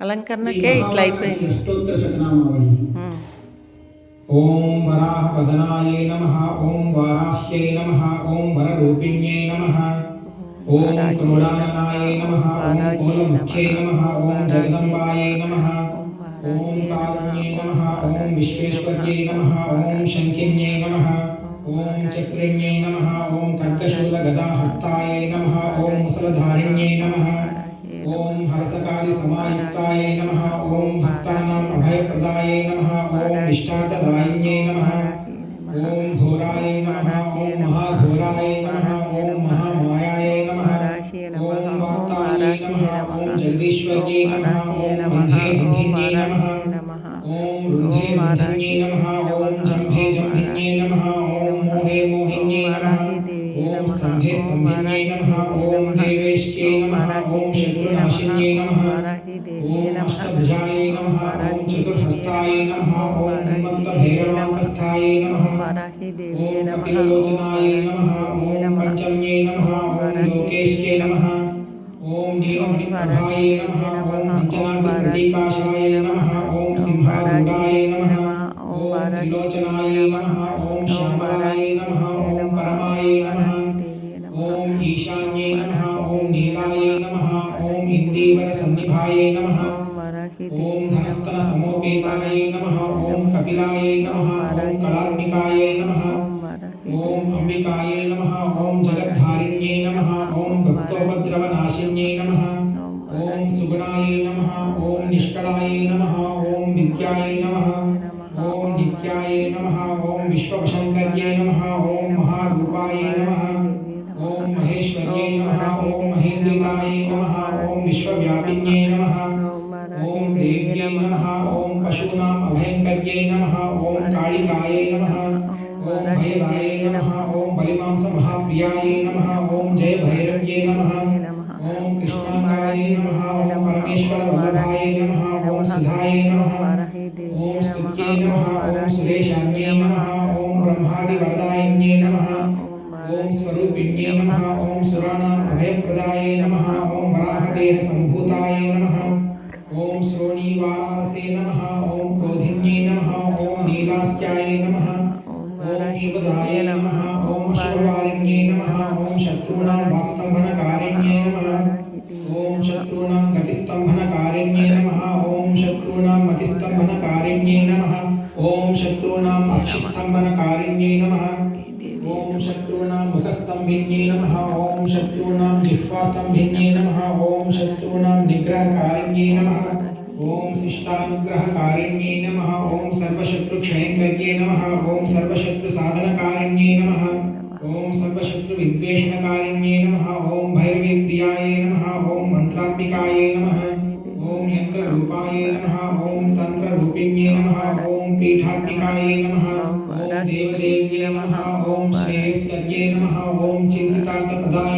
అలంకరణకే ఇట్లా అయిపోయింది. ఓం వరాహ వదనాయే నమ ఓం వారాహ్యై నమ ఓం వరరూపిణ్యై నమ ఓం క్రోడాననాయే నమ ఓం ఓలముఖ్యై నమ ఓం జగదంబాయై నమ ఓం కారుణ్యై నమ ఓం విశ్వేశ్వర్యై నమ ఓం శంకిన్యై నమ ఓం చక్రిణ్యై నమ ఓం కర్కశూలగదాహస్తాయై నమ ఓం ముసలధారిణ్యై నమ भक्तादि समायुक्ताय नमः ॐ भक्तानाम् अभयप्रदाय नमः ॐ इष्टार्थदायिन्ये नमः ॐ घोराय नमः ॐ महाघोराय नमः ॐ महामायाय नमः ॐ वार्ताय नमः ॐ जगदीश्वर्ये नमः ॐ बन्धे बन्धिन्ये नमः ॐ रुद्धे रुद्धिन्ये नमः ॐ जम्भे जम्भिन्ये नमः ॐ मोहे मोहिन्ये नमः ॐ स्तम्भे स्तम्भिन्ये ఓం శత్రునాశిన్యై నమ ఓం అష్టభుజాయై నమ ఓం చతుర్హస్తాయై నమ ఓం హనుమంతభైరవాంకస్థాయై నమ ఓం కపిలలోచనాయై నమ ఓం పంచమ్యై నమ ఓం లోకేశ్యై నమ ఓం నీలమణిప్రభాయై నమ ఓం పంచనాథప్రతీకాశాయ నమ ఓం సింహారూఢాయై ॐ हस्तनसमोपेतायै नमः ॐ कपिलायै नमः ॐ कलात्मिकायै नमः ॐ अम्बिकायै नमः ॐ जगद्धारिण्यै नमः ॐ भक्तोपद्रवनाशिन्यै नमः ॐ सुगुणायै नमः ॐ निष्कलायै नमः ॐ नित्यायै नमः ॐ नित्यायै नमः ॐ नमः नमः ॐ पशूनाम् अभयङ्कर्यै नमः ॐ कालिकायै नमः ॐ भयदायै नमः ॐ बलिमांसमहाप्रियायै नमः ॐ जयभैरव्यै नमः ॐ कृष्णाङ्गायै नमः परमेश्वर परमेश्वरवल्लभायै नमः ॐ सुधायै नमः ॐ स्तुत्यै नमः ॐ सुरेशान्यै नमः ॐ ब्रह्मादिवरदायिन्यै नमः ॐ स्वरूपिण्ये नमः ॐ सुराणाम् अभयप्रदायै नमः वराहदेह वराहदेहसम्भू నీలాస్యాయై నమ ఓం శుభదాయై నమ ఓం అశ్వవారిణ్యై నమ ఓం శత్రుణాం వాక్స్తంభనకారిణ్యై నమ ఓం శత్రుణాం గతిస్తంభనకారిణ్యై నమ ఓం శత్రుణాం మతిస్తంభనకారిణ్యై నమ ఓం శత్రుణాం అక్షిస్తంభనకారిణ్యై నమ ఓం శత్రుణాం ముఖస్తంభిన్యై నమ ఓం శత్రుణాం జిహ్వాస్తంభిన్యై నమ ఓం శత్రుణాం నిగ్రహకారిణ్యై నమ ओम शिष्टानुग्रह कारण्ये नमः ओम सर्वशत्रु क्षयंकर्ये नमः ओम सर्वशत्रु साधन कारण्ये नमः ओम सर्वशत्रु विद्वेषण कारण्ये नमः ओम भैरवी प्रियाय नमः ओम मंत्रात्मिकाय नमः ओम यंत्र रूपाय नमः ओम तंत्र रूपिण्ये नमः ओम पीठात्मिकाय नमः ओम देवदेव्ये नमः ओम श्रेयस्कर्ये नमः ओम चिंतितार्थ प्रदाय